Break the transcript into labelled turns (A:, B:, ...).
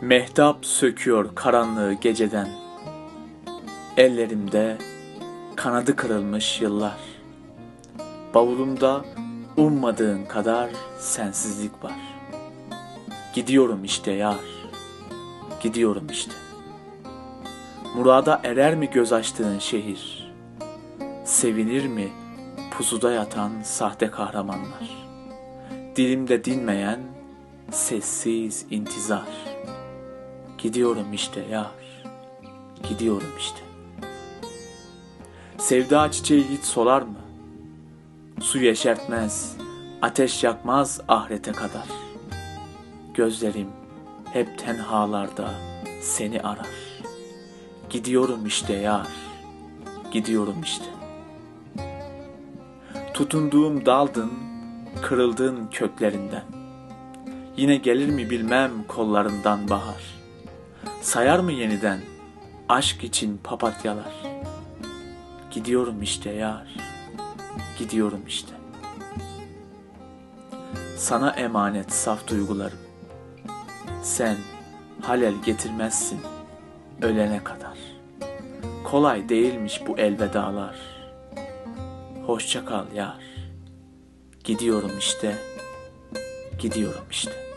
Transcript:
A: Mehtap söküyor karanlığı geceden. Ellerimde kanadı kırılmış yıllar. Bavulumda ummadığın kadar sensizlik var. Gidiyorum işte yar. Gidiyorum işte. Murada erer mi göz açtığın şehir? Sevinir mi pusuda yatan sahte kahramanlar? Dilimde dinmeyen sessiz intizar. Gidiyorum işte yar. Gidiyorum işte. Sevda çiçeği hiç solar mı? Su yeşertmez, ateş yakmaz ahirete kadar. Gözlerim hep tenhalarda seni arar. Gidiyorum işte yar. Gidiyorum işte. Tutunduğum daldın, kırıldığın köklerinden. Yine gelir mi bilmem kollarından bahar. Sayar mı yeniden aşk için papatyalar? Gidiyorum işte yar. Gidiyorum işte. Sana emanet saf duygularım. Sen halel getirmezsin ölene kadar. Kolay değilmiş bu elvedalar. Hoşça kal yar. Gidiyorum işte. Gidiyorum işte.